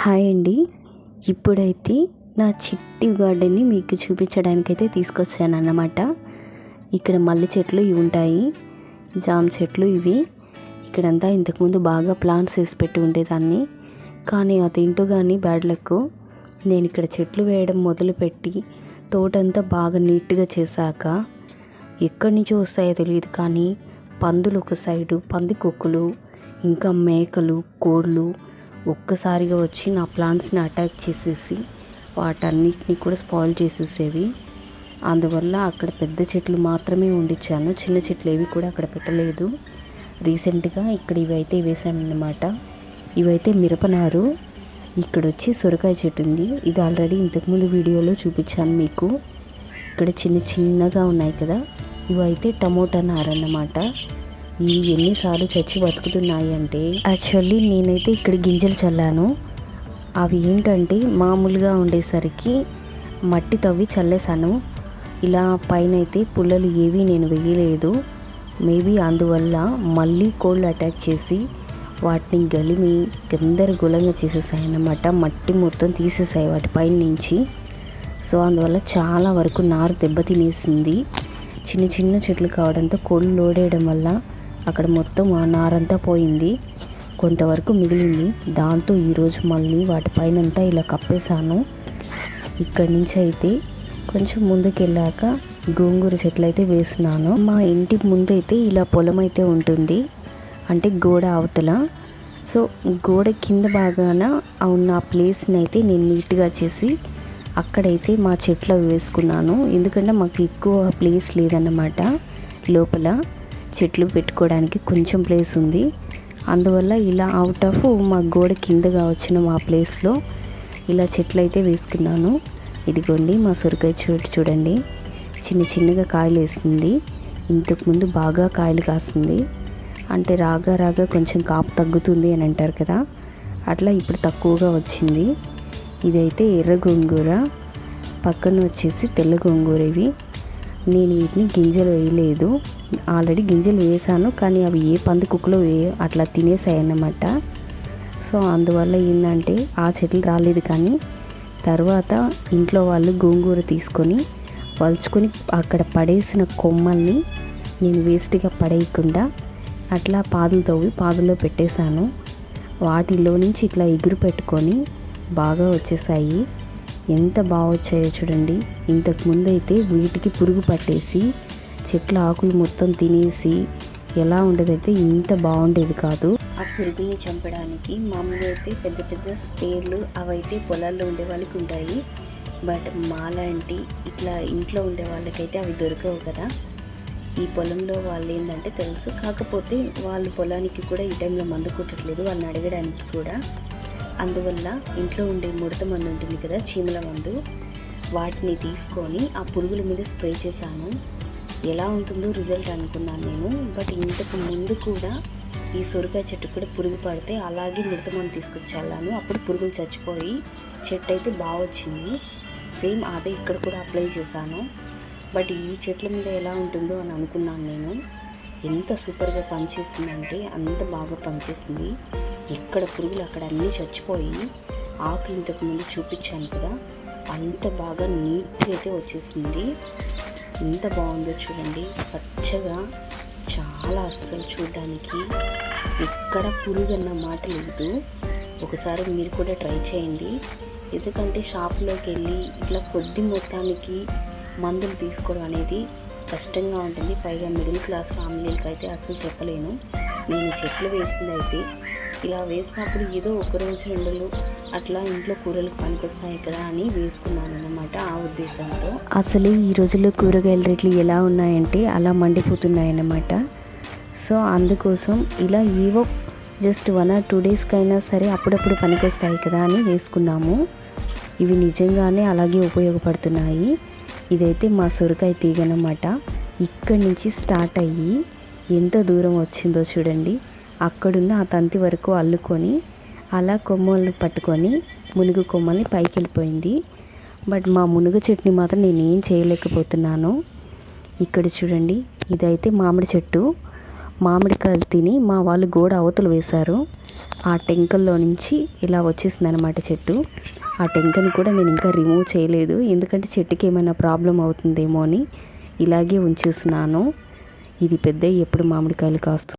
Hi అండి. ఇప్పుడైతే నా చిట్టి గార్డెన్ని మీకు చూపించడానికైతే తీసుకొచ్చాను అన్నమాట ఇక్కడ మల్లె చెట్లు ఇవి ఉంటాయి. జామ చెట్లు ఇవి. ఇక్కడంతా ఇంతకుముందు బాగా ప్లాంట్స్ వేసి పెట్టి ఉండేదాన్ని. కానీ అదేంటో కానీ బ్యాడ్ లక్. నేను ఇక్కడ చెట్లు వేయడం మొదలుపెట్టి తోటంతా బాగా నీట్గా చేశాక ఎక్కడి నుంచి వస్తాయో తెలియదు కానీ పందులు ఒక సైడు పంది కుక్కలు ఇంకా మేకలు కోళ్ళు ఒక్కసారిగా వచ్చి నా ప్లాంట్స్ని అటాక్ చేసేసి వాటన్నిటిని కూడా స్పాయిల్ చేసేసేవి. అందువల్ల అక్కడ పెద్ద చెట్లు మాత్రమే ఉండిచ్చాను. చిన్న చెట్లు ఏవి కూడా అక్కడ పెట్టలేదు. రీసెంట్గా ఇక్కడ ఇవైతే వేసాను ఇవైతే మిరపనారు. ఇక్కడ వచ్చి సొరకాయ చెట్టు ఉంది. ఇది ఆల్రెడీ ఇంతకుముందు వీడియోలో చూపించాను మీకు. ఇక్కడ చిన్న చిన్నగా ఉన్నాయి కదా. ఇవైతే టమోటా నారన్నమాట. ఇవి ఎన్నిసార్లు చచ్చి బతుకుతున్నాయి అంటే యాక్చువల్లీ నేనైతే ఇక్కడ గింజలు చల్లాను. అవి ఏంటంటే మామూలుగా ఉండేసరికి మట్టి తవ్వి చల్లేసాను ఇలా పైన అయితే పుల్లలు ఏవి నేను వేయలేదు. మేబీ అందువల్ల మళ్ళీ కోళ్ళు అటాక్ చేసి వాటిని గలిమి గందరగోళంగా చేసేసాయి అన్నమాట మట్టి మొత్తం తీసేసాయి వాటి పైన నుంచి సో అందువల్ల చాలా వరకు నారు దెబ్బతినేసింది చిన్న చిన్న చెట్లు కావడంతో కోళ్ళు లోడేయడం వల్ల అక్కడ మొత్తం ఆ నారంతా పోయింది. కొంతవరకు మిగిలింది. దాంతో ఈరోజు మళ్ళీ వాటిపైనంతా ఇలా కప్పేశాను. ఇక్కడి నుంచి అయితే కొంచెం ముందుకెళ్ళాక గోంగూర చెట్లు అయితే వేస్తున్నాను. మా ఇంటి ముందైతే ఇలా పొలం అయితే ఉంటుంది. అంటే గోడ అవతల. సో గోడ కింద భాగాన ఉన్న ఆ ప్లేస్ని అయితే నేను నీట్గా చేసి అక్కడైతే మా చెట్లు వేసుకున్నాను. ఎందుకంటే మాకు ఎక్కువ ప్లేస్ లేదన్నమాట లోపల. చెట్లు పెట్టుకోవడానికి కొంచెం ప్లేస్ ఉంది. అందువల్ల ఇలా అవుట్ ఆఫ్ మా గోడ కిందగా వచ్చిన మా ప్లేస్లో ఇలా చెట్లు అయితే వేసుకున్నాను. ఇదిగోండి మా సొరకాయ చెట్టు చూడండి. చిన్న చిన్నగా కాయలు వేసింది. ఇంతకుముందు బాగా కాయలు కాస్తుంది అంటే రాగా రాగా కొంచెం కాపు తగ్గుతుంది అని అంటారు కదా. అట్లా ఇప్పుడు తక్కువగా వచ్చింది. ఇదైతే ఎర్ర గోంగూర. పక్కన వచ్చేసి తెల్ల గోంగూర ఇవి. నేను వీటిని గింజలు వేయలేదు. ఆల్రెడీ గింజలు వేసాను కానీ అవి ఏ పంది కుక్కలో వే అట్లా తినేసాయి అన్నమాట సో అందువల్ల ఏంటంటే ఆ చెట్లు రాలేదు కానీ తర్వాత ఇంట్లో వాళ్ళు గోంగూర తీసుకొని వలుచుకొని అక్కడ పడేసిన కొమ్మల్ని నేను వేస్ట్గా పడేయకుండా అట్లా పాదులు తవ్వి పాదుల్లో పెట్టేశాను. వాటిలో నుంచి ఇట్లా ఎగురు పెట్టుకొని బాగా వచ్చేసాయి. ఎంత బాగా వచ్చాయో చూడండి. ఇంతకు ముందు అయితే వీటికి పురుగు పట్టేసి చెట్ల ఆకులు మొత్తం తినేసి ఎలా ఉండేదైతే ఇంత బాగుండేది కాదు. ఆ పురుగుని చంపడానికి మామూలుగా అయితే పెద్ద పెద్ద స్పేర్లు అవైతే పొలాల్లో ఉండే వాళ్ళకి ఉంటాయి. బట్ మాలాంటి ఇట్లా ఇంట్లో ఉండే వాళ్ళకైతే అవి దొరకవు కదా. ఈ పొలంలో వాళ్ళు ఏంటంటే తెలుసు. కాకపోతే వాళ్ళు పొలానికి కూడా ఈ టైంలో మందు కొట్టట్లేదు. వాళ్ళని అడగడానికి కూడా. అందువల్ల ఇంట్లో ఉండే ముడత మందు ఉంటుంది కదా చీమల మందు. వాటిని తీసుకొని ఆ పురుగుల మీద స్ప్రే చేశాను. ఎలా ఉంటుందో రిజల్ట్ అనుకున్నాను నేను. బట్ ఇంతకు ముందు కూడా ఈ సొరకాయ చెట్టు కూడా పురుగు పడితే అలాగే ముడత మందు తీసుకొచ్చి వెళ్ళాను అప్పుడు పురుగులు చచ్చిపోయి చెట్టు అయితే బాగా వచ్చింది. సేమ్ అదే ఇక్కడ కూడా అప్లై చేశాను. బట్ ఈ చెట్ల మీద ఎలా ఉంటుందో అని అనుకున్నాను నేను. ఎంత సూపర్గా పనిచేస్తుందంటే అంత బాగా పనిచేస్తుంది ఎక్కడ పురుగులు అక్కడ అన్నీ చచ్చిపోయి ఆకులు ఇంతకు ముందు చూపించాను కదా అంత బాగా నీట్గా అయితే వచ్చేసింది. ఎంత బాగుందో చూడండి. పచ్చగా చాలా అస్సలు చూడడానికి ఎక్కడ పురుగు అన్న మాట లేదు. ఒకసారి మీరు కూడా ట్రై చేయండి. ఎందుకంటే షాప్లోకి వెళ్ళి ఇట్లా కొద్ది మొత్తానికి మందులు తీసుకోవడం అనేది కష్టంగా ఉంటుంది. పైగా మిడిల్ క్లాస్ ఫ్యామిలీలకి అయితే అసలు చెప్పలేను. నేను చెట్లు వేసింది అయితే ఇలా వేసినప్పుడు ఏదో ఒక రోజు రెండులు అట్లా ఇంట్లో కూరలకు పనికొస్తాయి కదా అని వేసుకున్నాను అనమాట ఆ ఉద్దేశంతో. అసలు ఈ రోజుల్లో కూరగాయల రేట్లు ఎలా ఉన్నాయంటే అలా మండిపోతున్నాయి అన్నమాట సో అందుకోసం ఇలా ఏవో జస్ట్ వన్ ఆర్ టూ డేస్కైనా సరే అప్పుడప్పుడు పనికొస్తాయి కదా అని వేసుకున్నాము. ఇవి నిజంగానే అలాగే ఉపయోగపడుతున్నాయి. ఇదైతే మా సొరకాయ తీగనమాట. ఇక్కడి నుంచి స్టార్ట్ అయ్యి ఎంత దూరం వచ్చిందో చూడండి. అక్కడున్న ఆ తంతి వరకు అల్లుకొని అలా కొమ్మలను పట్టుకొని మునుగు కొమ్మల్ని పైకి వెళ్ళిపోయింది బట్ మా మునుగు చెట్టుని మాత్రం నేను ఏం చేయలేకపోతున్నాను. ఇక్కడ చూడండి ఇదైతే మామిడి చెట్టు. మామిడికాయలు తిని మా వాళ్ళు గోడ అవతలు వేశారు. ఆ టెంకల్లో నుంచి ఇలా వచ్చేసింది అనమాట చెట్టు. ఆ టెంకని కూడా నేను ఇంకా రిమూవ్ చేయలేదు. ఎందుకంటే చెట్టుకి ఏమైనా ప్రాబ్లం అవుతుందేమో అని ఇలాగే ఉంచేస్తున్నాను ఇది పెద్ద ఎప్పుడు మామిడికాయలు కాస్తుంది